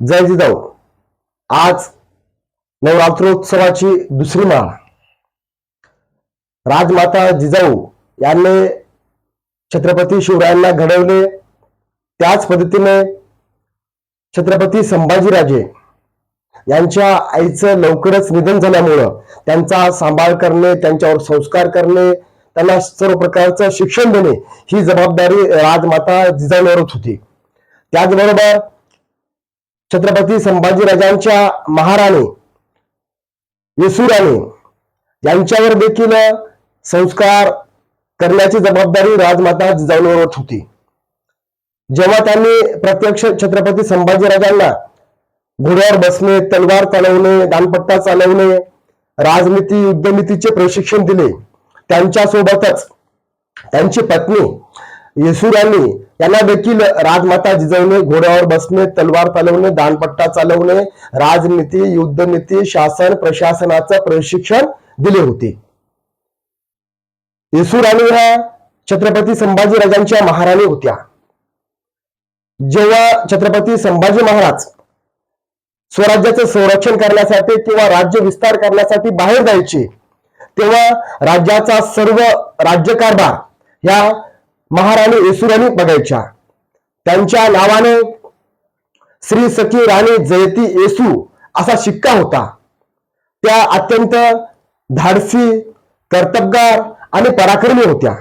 जय जिजाऊ. आज नवरात्रोत्सवाची दुसरी माळ. राजमाता जिजाऊ यांनी छत्रपती शिवरायांना घडवले. त्याच पद्धतीने छत्रपती संभाजीराजे यांच्या आईचं लवकरच निधन झाल्यामुळं त्यांचा सांभाळ करणे त्यांच्यावर संस्कार करणे त्यांना सर्व प्रकारचं शिक्षण देणे ही जबाबदारी राजमाता जिजाऊंवरच होती. त्याचबरोबर छत्रपती संभाजीराजांच्या महाराणी येसुराणी यांच्यावर देखील संस्कार करण्याची जबाबदारी राजमाता जिजाऊंवरच होती. जेव्हा त्यांनी प्रत्यक्ष छत्रपती संभाजीराजांना घोड्यावर बसणे तलवार चालवणे दानपट्टा चालवणे राजनीती युद्धनीतीचे प्रशिक्षण दिले त्यांच्यासोबतच त्यांची पत्नी येसुराणी यांना देखील राजमाता जिजवणे घोड्यावर बसणे तलवार चालवणे दानपट्टा चालवणे राजनीती युद्धनीती शासन प्रशासनाचं प्रशिक्षण दिले होते. येसुराणी ह्या छत्रपती संभाजीराजांच्या महाराणी होत्या. जेव्हा छत्रपती संभाजी महाराज स्वराज्याचं संरक्षण करण्यासाठी किंवा राज्य विस्तार करण्यासाठी बाहेर जायचे तेव्हा राज्याचा सर्व राज्यकारभार ह्या महाराणी येसुराणी बघायच्या. त्यांच्या नावाने श्री सखी राणी जयती येसू असा शिक्का होता. त्या अत्यंत धाडसी कर्तबगार आणि पराक्रमी होत्या.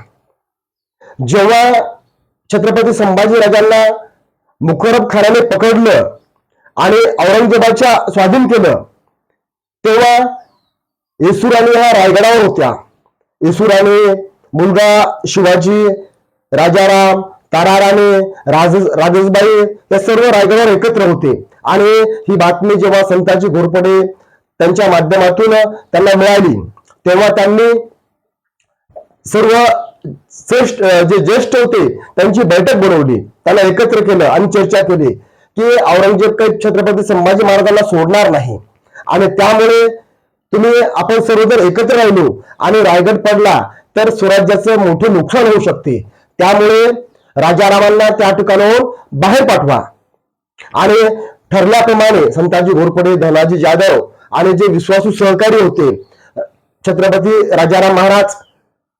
जेव्हा छत्रपती संभाजीराजांना मुखरब खानाने पकडलं आणि औरंगजेबाच्या स्वाधीन केलं तेव्हा येसुराणी ह्या रायगडावर होत्या. येसुराणी मुलगा शिवाजी राजाराम ताराराणे राज राजेशबाई या सर्व रायगडावर एकत्र होते. आणि ही बातमी जेव्हा संताजी घोरपडे त्यांच्या माध्यमातून त्यांना मिळाली तेव्हा त्यांनी सर्व श्रेष्ठ जे ज्येष्ठ होते त्यांची बैठक बोलवली. त्यांना एकत्र केलं आणि चर्चा केली की औरंगजेब काही छत्रपती संभाजी महाराजांना सोडणार नाही. आणि त्यामुळे तुम्ही आपण सर्व जर एकत्र राहिलो आणि रायगड पडला तर स्वराज्याचं मोठे नुकसान होऊ शकते. त्यामुळे राजारामांना त्या ठिकाणाहून बाहेर पाठवा. आणि ठरल्याप्रमाणे संताजी घोरपडे धनाजी जाधव आणि जे विश्वासू सहकारी होते छत्रपती राजाराम महाराज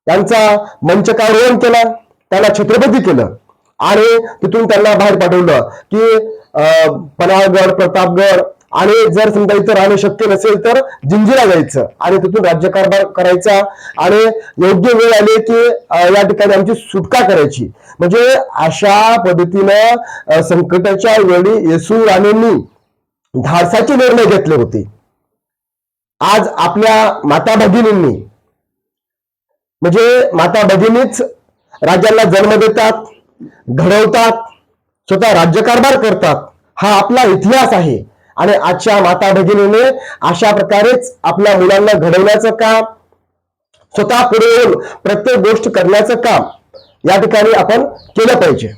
त्यांचा मंचकारोहण केला? त्यांना छत्रपती केलं. आणि तिथून त्यांना बाहेर पाठवलं की अं, पन्हाळगड प्रतापगड आणि जर समजा इथं राहणं शक्य नसेल तर जिंजीला जायचं आणि तिथून राज्यकारभार करायचा. आणि योग्य वेळ आली की या ठिकाणी आमची सुटका करायची. म्हणजे अशा पद्धतीनं संकटाच्या वेळी येसू राणींनी धाडसाचे निर्णय घेतले होते. आज आपल्या माता भगिनींनी म्हणजे माता भगिनीच राज्याला जन्म देतात घडवतात स्वतः राज्यकारभार करतात. हा आपला इतिहास आहे. आणि आजच्या माता भगिनीने अशा प्रकारेच आपल्या मुलांना घडवण्याचं काम स्वतः पुढे येऊन प्रत्येक गोष्ट करण्याचं काम या ठिकाणी आपण केलं पाहिजे.